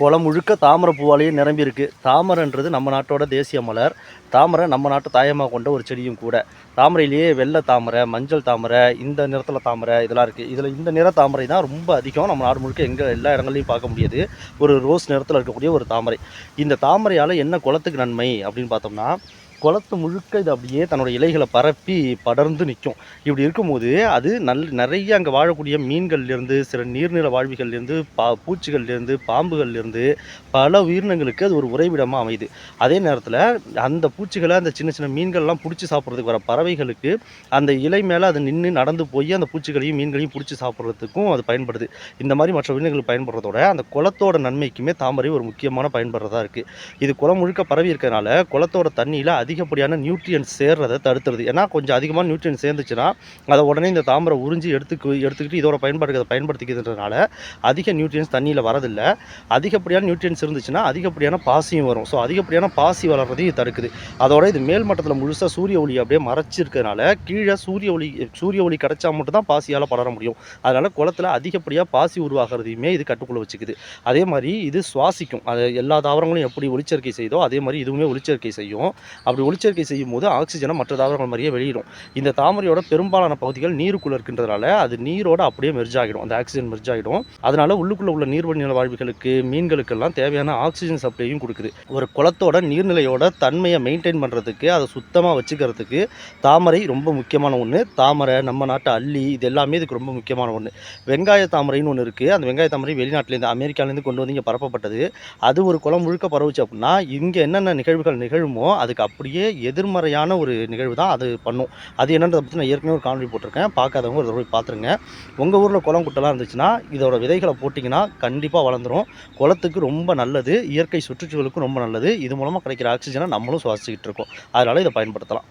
குளம் முழுக்க தாமரை பூவாலேயே நிரம்பி இருக்குது தாமரைன்றது நம்ம நாட்டோட தேசிய மலர். தாமரை நம்ம நாட்டு தாயமாக கொண்ட ஒரு செடியும் கூட. தாமரையிலேயே வெள்ளை தாமரை மஞ்சள் தாமரை இந்த நிறத்தில் தாமரை இதெல்லாம் இருக்குது இதில் இந்த நிற தாமரை தான் ரொம்ப அதிகம் நம்ம நாடு முழுக்க எங்கே எல்லா இடங்கள்லையும் பார்க்க முடியாது. ஒரு ரோஸ் நிறத்தில் இருக்கக்கூடிய ஒரு தாமரை. இந்த தாமரையால் என்ன குளத்துக்கு நன்மை அப்படின்னு பார்த்தோம்னா குளத்து முழுக்க இது அப்படியே தன்னோட இலைகளை பரப்பி படர்ந்து நிற்கும். இப்படி இருக்கும்போது அது நல் நிறைய அங்கே வாழக்கூடிய மீன்கள்லேருந்து சில நீர்நில வாழ்விகள்லேருந்து பா பூச்சிகள்லேருந்து பாம்புகள்லேருந்து பல உயிரினங்களுக்கு அது ஒரு உறைவிடமாக அமையுது. அதே நேரத்தில் அந்த பூச்சிகளை அந்த சின்ன சின்ன மீன்கள்லாம் பிடிச்சி சாப்பிட்றதுக்கு வர பறவைகளுக்கு அந்த இலை மேலே அது நின்று நடந்து போய் அந்த பூச்சிகளையும் மீன்களையும் பிடிச்சி சாப்பிட்றதுக்கும் அது பயன்படுது. இந்த மாதிரி மற்ற உயிரினங்கள் பயன்படுறதோட அந்த குளத்தோட நன்மைக்குமே தாமரை ஒரு முக்கியமான பயன்படுறதா இருக்குது இது குளம் முழுக்க பரவி இருக்கிறதுனால குளத்தோட தண்ணியில் அதிகப்படியான நியூட்ரியன்ஸ் சேர்றதை தடுத்துருது. ஏன்னா கொஞ்சம் அதிகமாக நியூட்ரியன்ஸ் சேர்ந்துச்சுன்னா அதை உடனே இந்த தாமரை உறிஞ்சி எடுத்துக்கு எடுத்துக்கிட்டு இதோட பயன்பாடுக்கு அதை பயன்படுத்திக்கிறதுனால அதிக நியூட்ரியன்ஸ் தண்ணியில் வரதில்லை. அதிகப்படியான நியூட்ரியன்ஸ் இருந்துச்சுன்னா அதிகப்படியான பாசியும் வரும். ஸோ அதிகப்படியான பாசி வளர்றதையும் தடுக்குது. அதோட இது மேல் மட்டத்தில் முழுசாக சூரிய ஒளி அப்படியே மறைச்சிருக்கிறதுனால கீழே சூரிய ஒளி சூரிய ஒளி கிடைச்சா மட்டும் தான் பாசியால் படர முடியும். அதனால் குளத்தில் அதிகப்படியாக பாசி உருவாகிறதையுமே இது கட்டுக்குள்ளே வச்சுக்குது. அதே மாதிரி இது சுவாசிக்கும். அது எல்லா தாவரங்களும் எப்படி ஒளிச்சேர்க்கை செய்தோ அதே மாதிரி இதுவுமே ஒளிச்சேர்க்கை செய்யும். அப்படி ஒளிச்சேர்க்கை செய்யும் போது ஆக்சிஜனை மற்ற தாவரங்கள் மாதிரியே வெளியிடும். இந்த தாமரையோட பெரும்பாலான பகுதிகள் நீருக்குள்ளே இருக்கின்றதுனால அது நீரோட அப்படியே மெர்ஜ் ஆகிடும். அந்த ஆக்சிஜன் மெர்ஜ் ஆகிடும். அதனால உள்ளுக்குள்ளே உள்ள நீர்வழி வாழ்விகளுக்கு மீன்களுக்கெல்லாம் தேவையான ஆக்சிஜன் சப்ளையும் கொடுக்குது. ஒரு குளத்தோட நீர்நிலையோட தன்மையை மெயின்டைன் பண்ணுறதுக்கு அதை சுத்தமாக வச்சுக்கிறதுக்கு தாமரை ரொம்ப முக்கியமான ஒன்று தாமரை நம்ம நாட்டு அள்ளி இது எல்லாமே இதுக்கு ரொம்ப முக்கியமான ஒன்று வெங்காய தாமரைன்னு ஒன்று இருக்குது அந்த வெங்காய தாமரை வெளிநாட்டிலேருந்து அமெரிக்காலேருந்து கொண்டு வந்து இங்கே பரப்பப்பட்டது. அது ஒரு குளம் முழுக்க பரவுச்சு அப்படின்னா இங்கே என்னென்ன நிகழ்வுகள் நிகழுமோ அதுக்கு அப்படியே எதிர்மறையான ஒரு நிகழ்வு தான் அது பண்ணும். அது என்னன்றதை பற்றி நான் ஏற்கனவே ஒரு காணொலி போட்டிருக்கேன். பார்க்காதவங்க ஒரு தடவை போய் பார்த்துருங்க. உங்கள் ஊரில் குளம் குட்டெல்லாம் இருந்துச்சுன்னா இதோட விதைகளை போட்டிங்கன்னா கண்டிப்பாக வளர்ந்துரும். குளத்துக்கு ரொம்ப நல்லது. இயற்கை சுற்றுச்சூழலுக்கும் ரொம்ப நல்லது. இது மூலமாக கிடைக்கிற ஆக்சிஜனை நம்மளும் சுவாசிச்சுக்கிட்டு இருக்கோம். அதனால் இதை பயன்படுத்தலாம்.